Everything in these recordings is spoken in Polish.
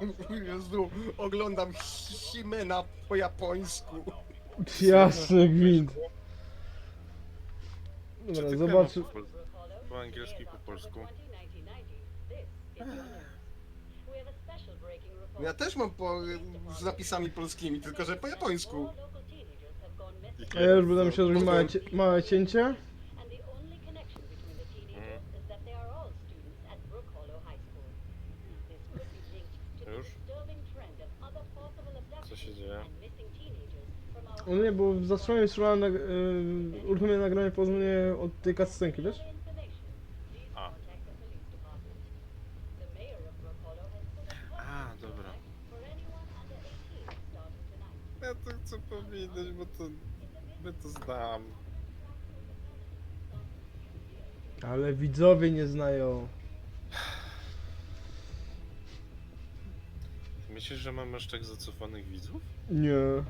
Jezu, oglądam Himena po japońsku. Jasny gwint. Dobra, zobacz. Po, pol- po angielsku i po polsku. Ja też mam po, z napisami polskimi, tylko że po japońsku. A ja już będę musiał zrobić małe, cie- małe cięcie. Co się dzieje? O nie, bo w zastronie słyszałem nag- yy, uruchomione nagranie pozwolenie od tej cutscenki, wiesz? A. A, dobra. Ja to chcę powiedzieć, bo to... My to znam. Ale widzowie nie znają. Myślisz, że mam aż tak zacofanych widzów? Nie.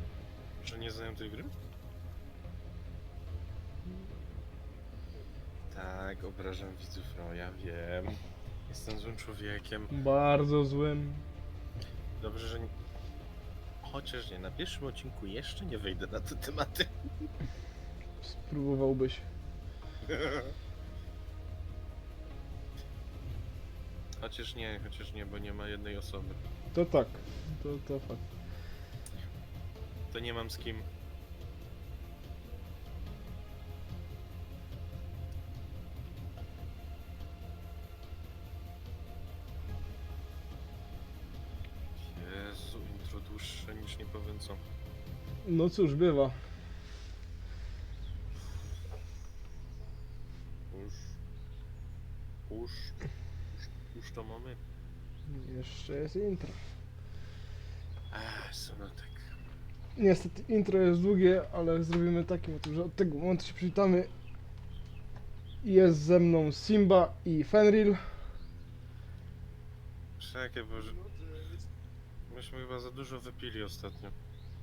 Że nie znają tej gry? Tak, obrażam widzów, no ja wiem. Jestem złym człowiekiem. Bardzo złym. Dobrze, że nie... Chociaż nie, na pierwszym odcinku jeszcze nie wejdę na te tematy. Spróbowałbyś. Chociaż nie, chociaż nie, bo nie ma jednej osoby. To tak. To, to fakt. To nie mam z kim. Jezu, intro dłuższe niż nie powiem co. No cóż, bywa. Już. Już. Już, już to mamy. Jeszcze jest intro. Ach, sonotek. Niestety intro jest długie, ale zrobimy takim że od tego momentu się przywitamy. Jest ze mną Simba i Fenrir. Czekaj, boże. Myśmy chyba za dużo wypili ostatnio.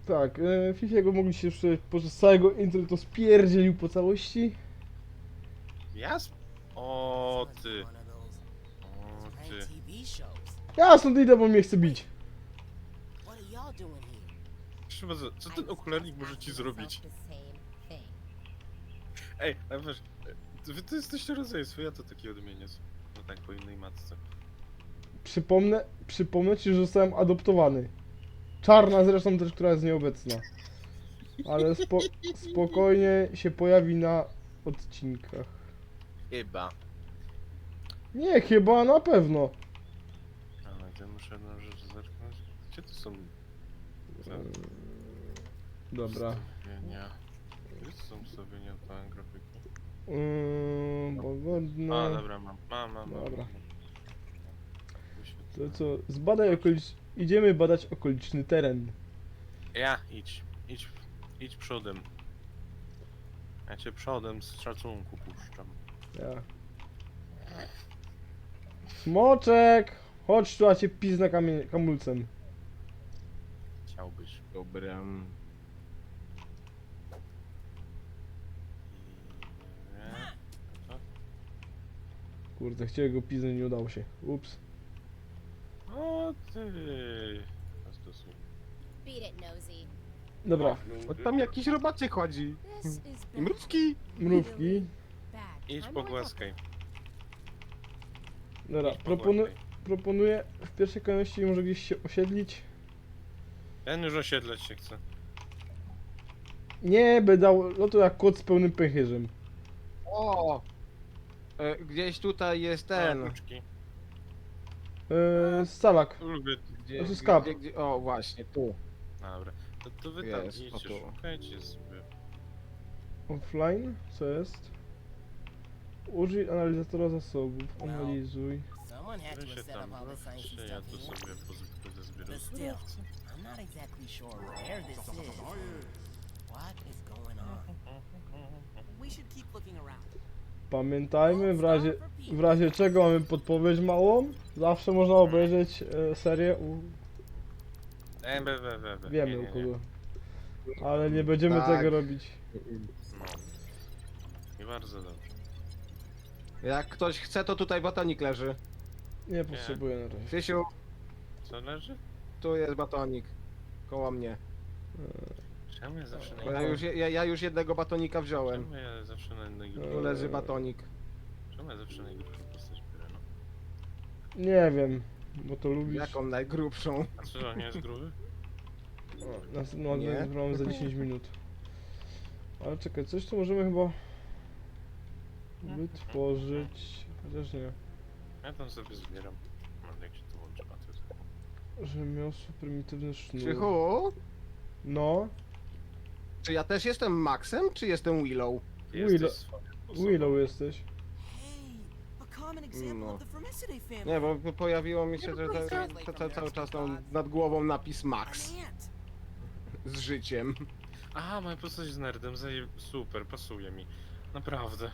Tak, e, Fifiego mogliście jeszcze podczas całego intro to spierdzielił po całości. Ja sp- O ty. O ty. Ja stąd idę, bo mnie chce bić. What are y'all doing here? Proszę bardzo, co ten okularnik może ci zrobić? Ej, ale wiesz, e, wy to jesteście rodzeństwo, ja to taki odmieniec. No tak, po innej matce. Przypomnę, przypomnę ci, że zostałem adoptowany. Czarna zresztą też, która jest nieobecna. Ale spo, spokojnie się pojawi na odcinkach. Chyba. Nie, chyba na pewno. Ale ja muszę jedną rzecz zerknąć. Gdzie to są... za- Dobra. Ustawienia? Gdzie są ustawienia dla grafiki? Yy, pogodne. A, dobra, mam, mam, mam. mam. Dobra. To co, zbadaj okolicz... Idziemy badać okoliczny teren. Ja, idź, idź, idź przodem. Ja cię przodem z szacunku puszczam. Ja. Smoczek! Chodź tu, a cię piznę kamie- kamulcem. Chciałbyś. Dobra. Kurde, chciałem go piznąć, nie udało się. Ups. O ty. Zastosuj. Beat it, nosy. Dobra, O, tam jakiś robaczek chodzi. This is I mrówki. mrówki. bad. Idź I'm pogłaskaj. Dobra, Idź proponu pogłaskaj. proponuję w pierwszej kolejności może gdzieś się osiedlić. Ten już osiedlać się chce. Nie, by dał lotu jak kot z pełnym pęcherzem. O! E, gdzieś tutaj jest ten. Kruczki. Eee, salak. Lubię. Gdzie, To jest kap. gdzie, gdzie, o, właśnie, tu. Dobra. To, to wy tam Jest, o idźcie, tu. szukajcie sobie. Offline? Co jest? Użyj analizatora zasobów. Analizuj. Someone had Wy to się have set tam all bawcie, ja stuff tu here. sobie pozytkę But zbieram still, surowce. I'm not exactly sure where this is. What is going on? We should keep looking around. Pamiętajmy, w razie, w razie czego mamy podpowiedź małą. Zawsze można obejrzeć e, serię u... E, be, be, be, be. Wiemy u kogo. Ale nie będziemy Tak. tego robić. No. I bardzo dobrze. Jak ktoś chce, to tutaj botanik leży. Nie potrzebuję na razie. Krzysiu, Co leży? Tu jest batonik. Koło mnie. Czemu ja zawsze na ja już, ja, ja już jednego batonika wziąłem. Czemu ja zawsze na innej Tu leży batonik. Czemu ja zawsze najgorszą postać biorę, no? Nie wiem, bo to lubisz. Jaką najgrubszą? A co, on nie jest gruby? O, następną Nie? odległość mamy za 10 minut. Ale czekaj, coś tu możemy chyba wytworzyć. Chociaż nie. Ja tam sobie zbieram. Mam jak się to łączy, jest... Rzemiosło, prymitywny sznur. Krzychu? No, Czy ja też jestem Maxem, czy jestem Willow? Willow-. Willow jesteś. No. Nie, bo pojawiło mi się, że cały czas mam nad głową napis Max. Z życiem. Aha, moja postać z nerdem, zaje... super, pasuje mi. Naprawdę.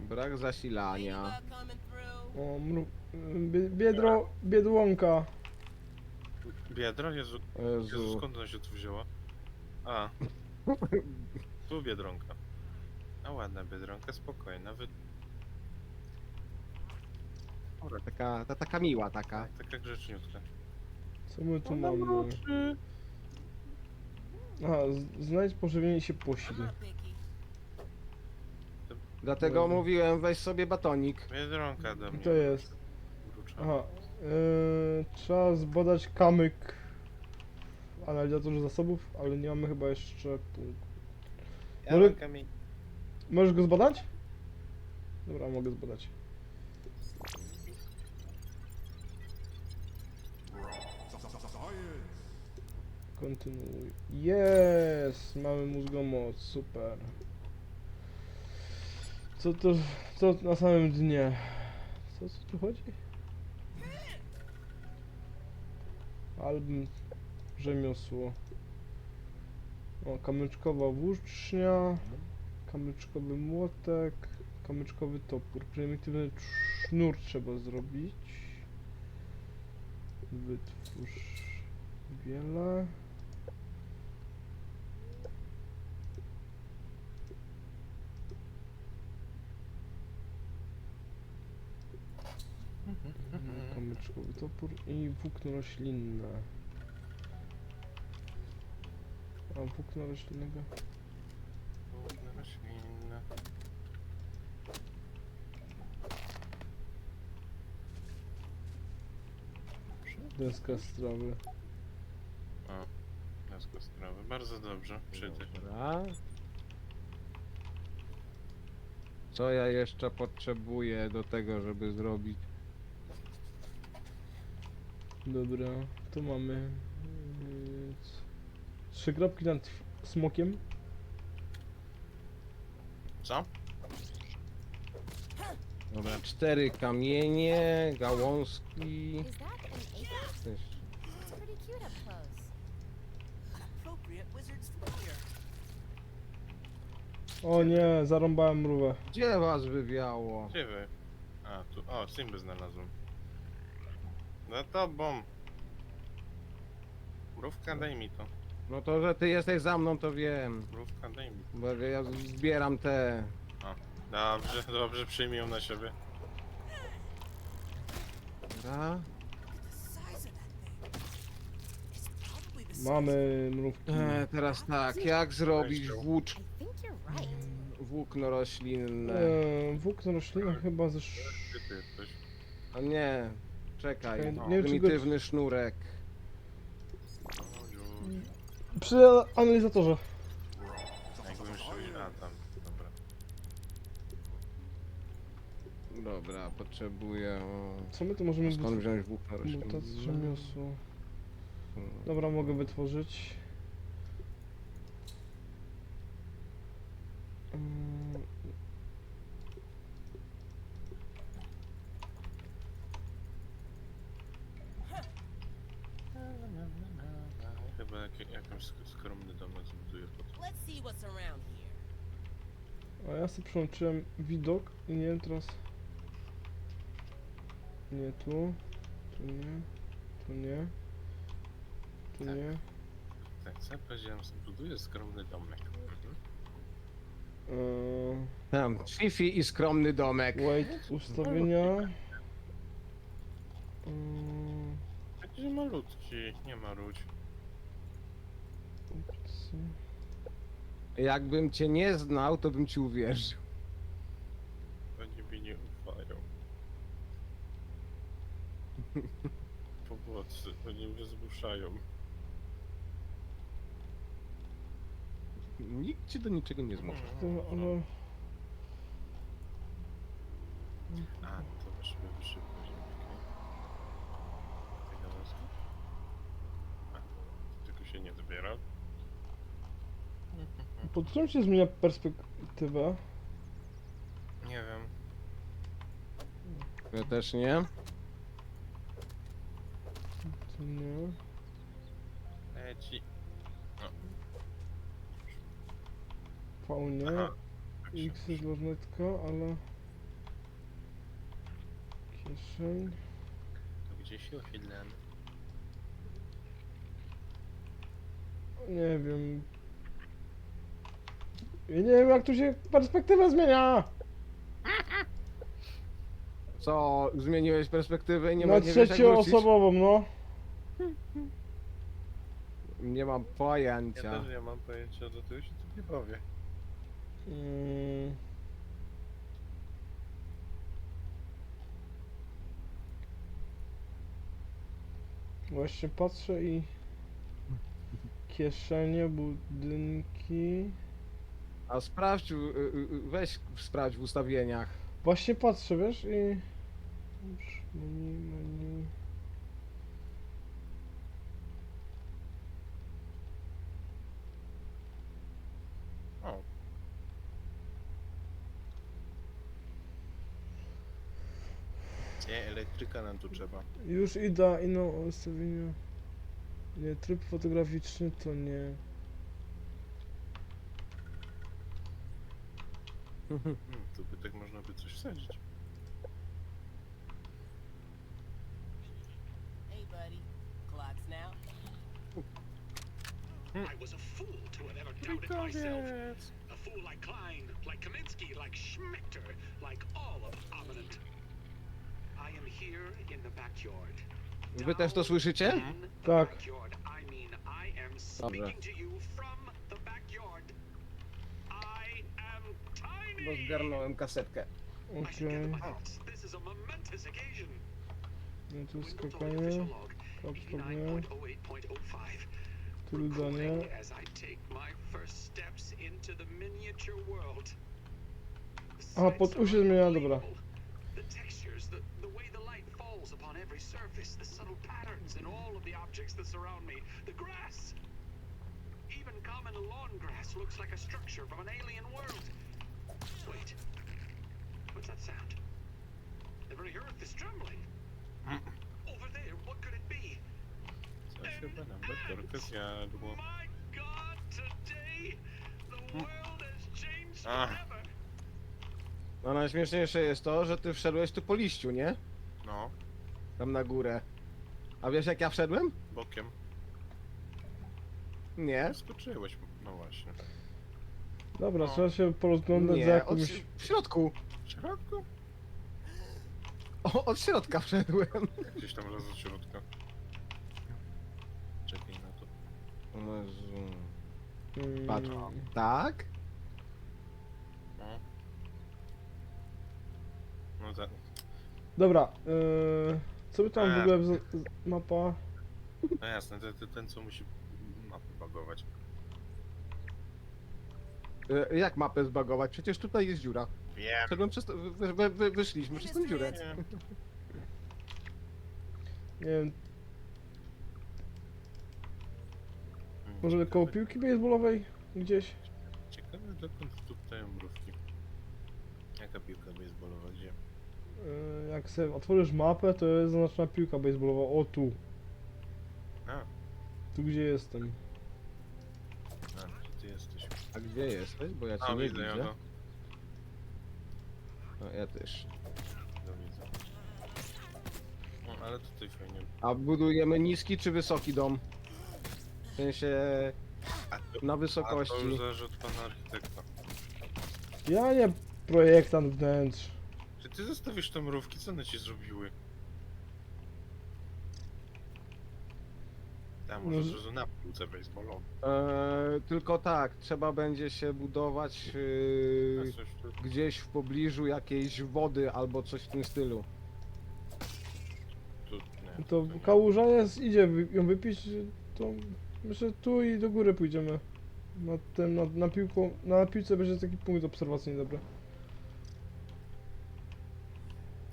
Brak zasilania. O, mru... Bie- Biedro, biedłonka. Biedro? Jezu, Jezu, Jezu. skąd ona się tu wzięła? A. Tu Biedronka. A ładna Biedronka, spokojna, wy... Dobra, taka, ta, taka miła taka. taka grzeczniutka. Co my tu mamy? Aha, z- znajdź pożywienie i się posil. Dlatego Dobra. mówiłem, weź sobie batonik. Biedronka do I mnie. to jest. Mrucza. Aha. Yy, trzeba zbadać kamyk w analizatorze zasobów, ale nie mamy chyba jeszcze punktu. Ja Może- mam kamień. Możesz go zbadać? Dobra, mogę zbadać. Kontynuuj. Jest! Mamy mózgomoc, super. Co to, co na samym dnie? Co, co tu chodzi? Album rzemiosło. O, kamyczkowa włócznia. Kamyczkowy młotek, kamyczkowy topór, prymitywny sznur trzeba zrobić. Wytwórz wiele. Kamyczkowy topór i włókno roślinne. A włókno roślinnego? Główne roślinne. Deska strawy. O, nazwa sprawy. Bardzo dobrze, przyjdę. Dobra. Co ja jeszcze potrzebuję do tego, żeby zrobić? Dobra, tu mamy c- trzy kropki nad smokiem. Co? Dobra, cztery kamienie, gałązki. Też. O nie, zarąbałem mrówę. Gdzie was wywiało? Gdzie wy? A, tu. O, Simby znalazłem. Za tobą. Mrówka, daj mi to. No to, że ty jesteś za mną, to wiem. Mrówka, daj mi. Bo ja zbieram te. Dobrze, dobrze, przyjmij ją na siebie. Dobra. Mamy mrówki. E, teraz tak, jak zrobić włócz... I think you're right. włókno roślinne? E, włókno roślinne chyba ze sz... Gdzie ty jesteś? A nie, czekaj. Czekaj, no, nie wiem, czy go... Prymitywny sznurek. Przy analizatorze. Jakbym się... A, tam. Dobra. Dobra, potrzebuję... o, Co my tu możemy Skąd wziąć włókno roślinne? Mutacja rzemiosło. Dobra, mogę wytworzyć. Mm, Chyba jak, jakąś sk- skromny domek zbuduję pod... Let's see what's around here. A ja sobie przełączyłem widok i nie wiem teraz... Nie tu. Tu nie. Tu nie. Tu Tak. nie. Tak, co ja powiedziałem? Zbuduję skromny domek. Mhm. Eee, Tam, Fifi i skromny domek. wait, ustawienia. Eee, Jakiś malutki, nie marudź. opcje. Jakbym cię nie znał, to bym ci uwierzył. Oni mi nie ufają. Pomocy, oni mnie zmuszają. Nikt cię do niczego nie zmusza. To, ale... A, to musimy wyższy poziom, okej. Tego. A, tylko się nie zbiera. Pod którą się zmienia perspektywę? Nie wiem. Ja też nie. To nie. Leci. V nie. Aha. X jest lornetka, ale... Kieszeń. To gdzie się osiedlamy? Nie wiem. Ja nie wiem jak tu się perspektywa zmienia! Co, zmieniłeś perspektywę i nie, ma, Na nie wiesz jak wrócić? trzecioosobową, no. Nie mam Ja pojęcia. też nie mam pojęcia, do tego się tu nie bawię. Mm. Właśnie patrzę i kieszenie, budynki. A sprawdź, y, y, y, weź sprawdź w ustawieniach. Właśnie patrzę, wiesz, i... Już Menu, menu. O. Nie, elektryka nam tu trzeba. Już idę, inną ustawienia. Nie, tryb fotograficzny to nie. Hmm, tu by tak można by coś wsadzić. Hey, buddy. Clock's now. I was a fool to have ever doubted myself. A fool like Klein, like Kaminsky, like Schmechter, like all of Ominent. I am here in the backyard. Wy też to słyszycie? Tak. backyard. I mean, I am speaking to you from I take my first steps into the miniature world. The A, pod sights U się are zmienia, dobra. unbelievable. The textures, the, the way the light falls upon every surface, the subtle patterns in all of the objects that surround me, the grass. Even common lawn grass looks like a structure from an alien world. What's that sound? The very earth is trembling. Over there, what could it be? Coś chyba zjadło. My God, today the world has changed Ah. forever. No najśmieszniejsze jest to, że ty wszedłeś tu po liściu, nie? No, Tam na górę. A wiesz jak ja wszedłem? bokiem. Nie. Skoczyłeś, no właśnie. Dobra, No. trzeba się porozglądać za Nie, od, jakimś... w środku. W środku? O, od środka wszedłem. Gdzieś tam raz od środka. Czekaj na to. O Jezu. Patrz. Tak? No. No za... Dobra, yy, co by tam w ogóle z, mapa? No jasne, ten, ten, ten co musi mapy bagować. E, Jak mapę zbagować? Przecież tutaj jest dziura. Wiem. Wszedłem przez to, wy, wy, wy, wyszliśmy przez tą dziurę. Nie. Nie wiem, może koło piłki baseballowej? Gdzieś? Ciekawe dokąd tu ptają mrówki. Jaka piłka baseballowa, gdzie? Yy, jak sobie otworzysz mapę, to jest zaznaczona piłka baseballowa. O, tu. A, Tu gdzie jestem. a gdzie ty jesteś? A gdzie jesteś? Bo ja cię A, nie widzę widzę. No. Ja też. Do widzę. No, ale tutaj fajnie. A budujemy niski czy wysoki dom? W sensie na a to wysokości. zależy od pana architekta. Ja nie projektant wnętrz. Czy ty zostawisz te mrówki? Co one ci zrobiły? Tam może No z- razu na piłce baseballowej. Eee, tylko tak, trzeba będzie się budować yy, coś tu- gdzieś w pobliżu jakiejś wody albo coś w tym stylu. tu nie, To nie. kałuża jest, idzie wy, ją wypić, to myślę tu i do góry pójdziemy. Na tym, na, na piłką, na piłce będzie taki punkt obserwacyjny dobry.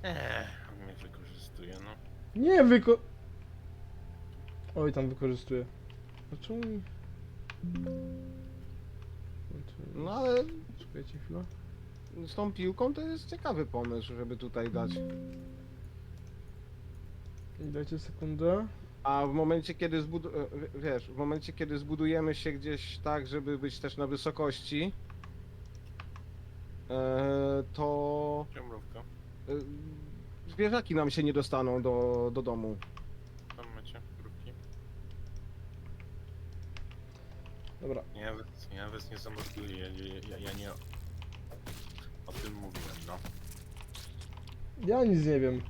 Eee, on mnie wykorzystuje, no. Nie wyko... Oj, tam wykorzystuje. Dlaczego mi... No ale Czekajcie chwilę. z tą piłką to jest ciekawy pomysł, żeby tutaj dać. I dajcie sekundę. A w momencie kiedy zbudu... e, wiesz, w momencie kiedy zbudujemy się gdzieś tak, żeby być też na wysokości, e, to Gdzie mrówka? e, zwierzaki nam się nie dostaną do, do domu. Tam macie mrówki? Dobra. Ja was, ja was nie zamorduję, ja, ja, ja nie... O tym mówiłem, no. Ja nic nie wiem.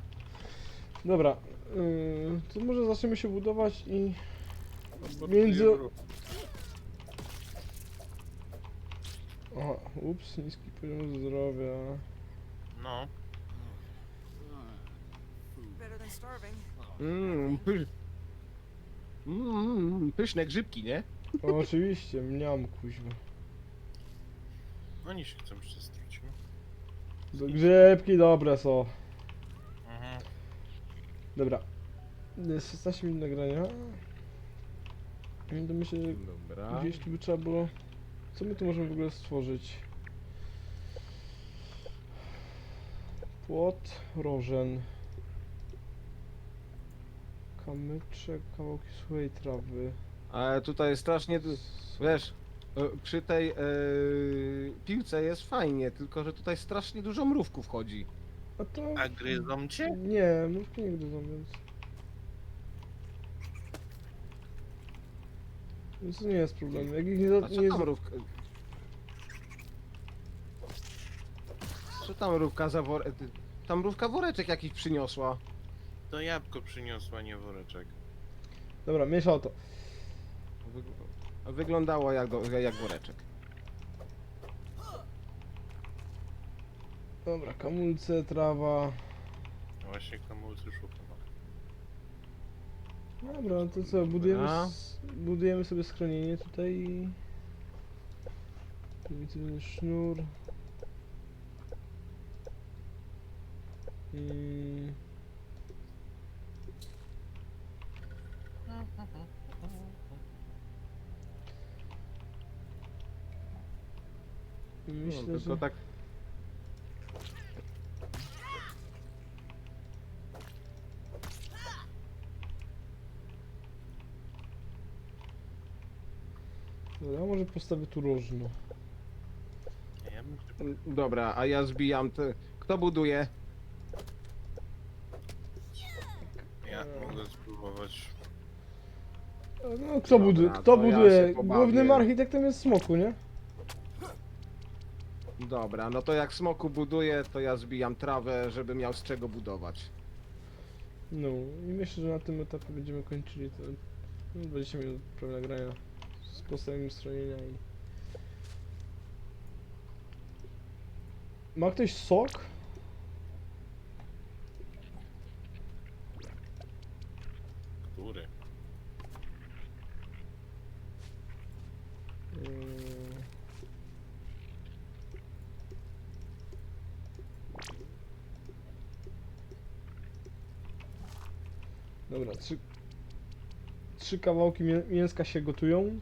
Dobra. Yy, to może zaczniemy się budować i... Między- Aha, ups, niski poziom zdrowia. No, Better than starving. Mmm, py... mm, pyszne grzybki, nie? O, oczywiście, mniam kuźwa. oni się chcą przestrzyć, no. Do grzybki dobre są. Mhm. Dobra. Jest 16 minut nagrania. No To myślę, że Dobra. gdzieś tu by trzeba było... Co my tu możemy w ogóle stworzyć? Płot, rożen. Kamyczek, kawałki suchej trawy. Ale tutaj strasznie, du- wiesz, e, przy tej e, piłce jest fajnie, tylko że tutaj strasznie dużo mrówków chodzi. A to... A gryzą cię? Nie, mrówki nie gryzą, więc... Więc to nie jest problem. Jak ich nie, A za, co nie tam mrówka? Co tam mrówka za worek? Tam mrówka woreczek jakiś przyniosła. To jabłko przyniosła, nie woreczek. Dobra, mniejsza o to. Wy- Wyglądało jak, do, jak woreczek. Dobra, kamulce, trawa. No Właśnie kamulcy szukam. Dobra, to co, budujemy, Dobra. s- budujemy sobie schronienie tutaj i... Prymitywny sznur. I... i No, Myślę, tylko że... tak. Dobra, może postawię tu różno. Ja bym Dobra, a ja zbijam te. Kto buduje? Ja mogę spróbować. No, kto, budu Dobra, kto to ja buduje? się pobawię. Głównym architektem jest Smoku, nie? Dobra, no to jak smoku buduje, to ja zbijam trawę, żeby miał z czego budować. No i myślę, że na tym etapie będziemy kończyli to no, 20 minut prawie nagrania z postawieniem stronienia i... Ma ktoś sok? Który? Dobra, trzy... Trzy kawałki mię mięska się gotują.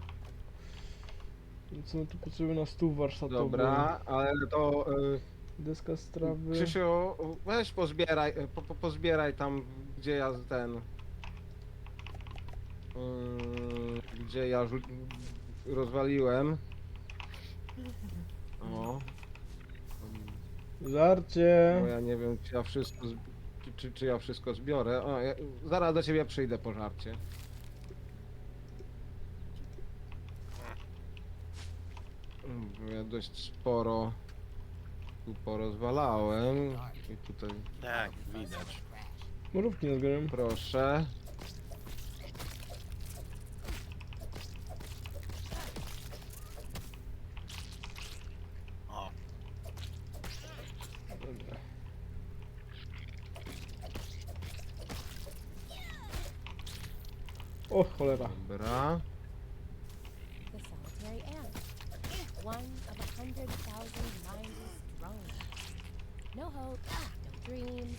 Co my tu potrzebujemy na stół warsztatowy? Dobra, ale to. Y, Deska z trawy. Krzysiu, weź pozbieraj, y, po, po, pozbieraj tam, gdzie ja ten. Ym, gdzie ja rozwaliłem. O. Żarcie. Bo ja nie wiem, czy ja wszystko, czy, czy, czy ja wszystko zbiorę. O, ja, zaraz do ciebie przyjdę po żarcie. Bo Ja dość sporo. Tu porozwalałem. I tutaj Tak, widać. Mrówki nadgonią. proszę. O, Dobra. O cholera. Dobra. The solitary ant. One of a hundred thousand mindless drones. No hope, no dreams,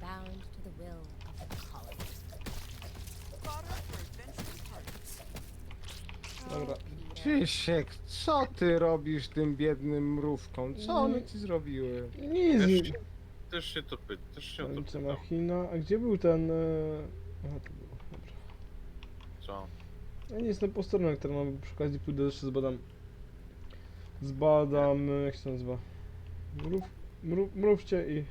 bound to the will of the colony. Fodder for adventurous parties. Dobra. Krzysiek, co ty robisz tym biednym mrówką? Co one ci zrobiły? Nic też, nie... się- też się to pyta, też się o to machina. A gdzie był ten... E... Aha, tu był. Dobra. Co? Ja nie jestem po stronę, którą mam przy okazji pójdę jeszcze zbadam. Zbadam... e, jak się to nazywa? Mrów... Mrów... Mrówcie i...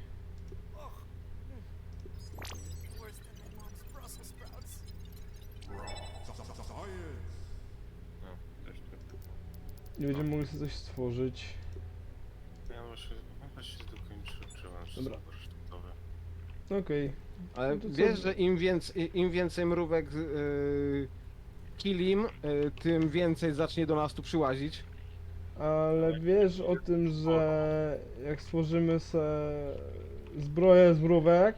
Nie będziemy mogli sobie coś stworzyć. Ja właśnie, no właśnie dokończyłem Dobra. warsztatowe. Okej. Ale No to co? wiesz, że im więcej, im więcej mrówek yy, kilim, yy, tym więcej zacznie do nas tu przyłazić. Ale wiesz o tym, że jak stworzymy se zbroję z mrówek,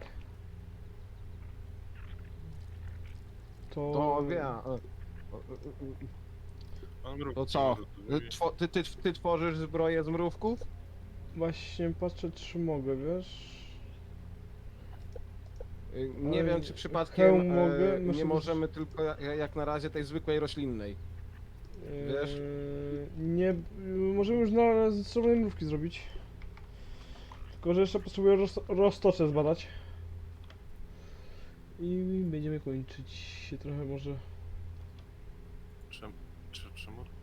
to... To wie. a, Pan e, mrówki To co? Two, ty, ty, ty tworzysz zbroję z mrówków? Właśnie patrzę, czy mogę, wiesz? Yy, Nie Ale wiem, czy przypadkiem hełm mogę, e, muszę nie być- możemy tylko ja- jak na razie tej zwykłej roślinnej. Wiesz? Eee, nie... Możemy już na zastrzelonej mrówki zrobić. Tylko, że jeszcze potrzebuję roz, roztocze zbadać. I będziemy kończyć się trochę może...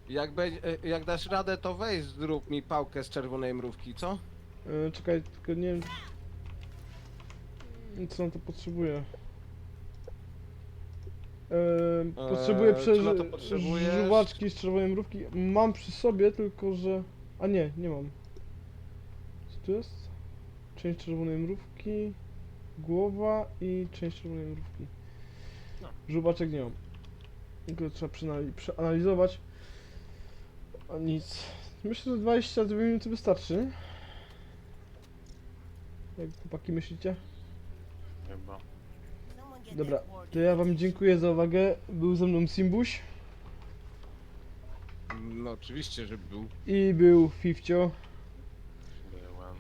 Jak, będzie, e, jak dasz radę, to weź zrób mi pałkę z czerwonej mrówki, co? E, czekaj, tylko nie wiem... Co na to potrzebuję. E, potrzebuję to przeży- potrzebujesz? żuwaczki z czerwonej mrówki. Mam przy sobie, tylko że... A nie, nie mam. Co tu jest? Część czerwonej mrówki, głowa i część czerwonej mrówki. No. Żuwaczek nie mam. Tylko trzeba przeanali- przeanalizować. A nic. Myślę, że 22 minuty wystarczy? Jak chłopaki myślicie? Chyba. Dobra, to ja wam dziękuję za uwagę. Był ze mną Simbuś No oczywiście, że był. i był Fifcio. Byłem.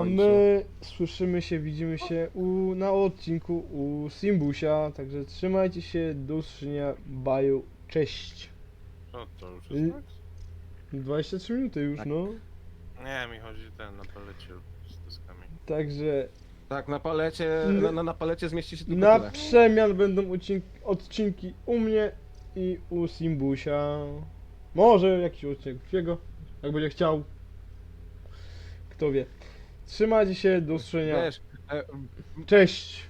A my słyszymy się, widzimy się u, na odcinku u Simbusia. Także trzymajcie się, do usłyszenia, baju, cześć. Co to już Y- jest tak? 23 minuty już, Tak. no. Nie, mi chodzi ten na palecie z dyskami. Także Tak, na palecie, na, na, na palecie zmieści się tylko na tyle. przemian będą odcinki, odcinki u mnie i u Simbusia. Może jakiś odcinek Fiego, jak będzie chciał. Kto wie. Trzymajcie się, do usłyszenia. Wiesz, e, Cześć!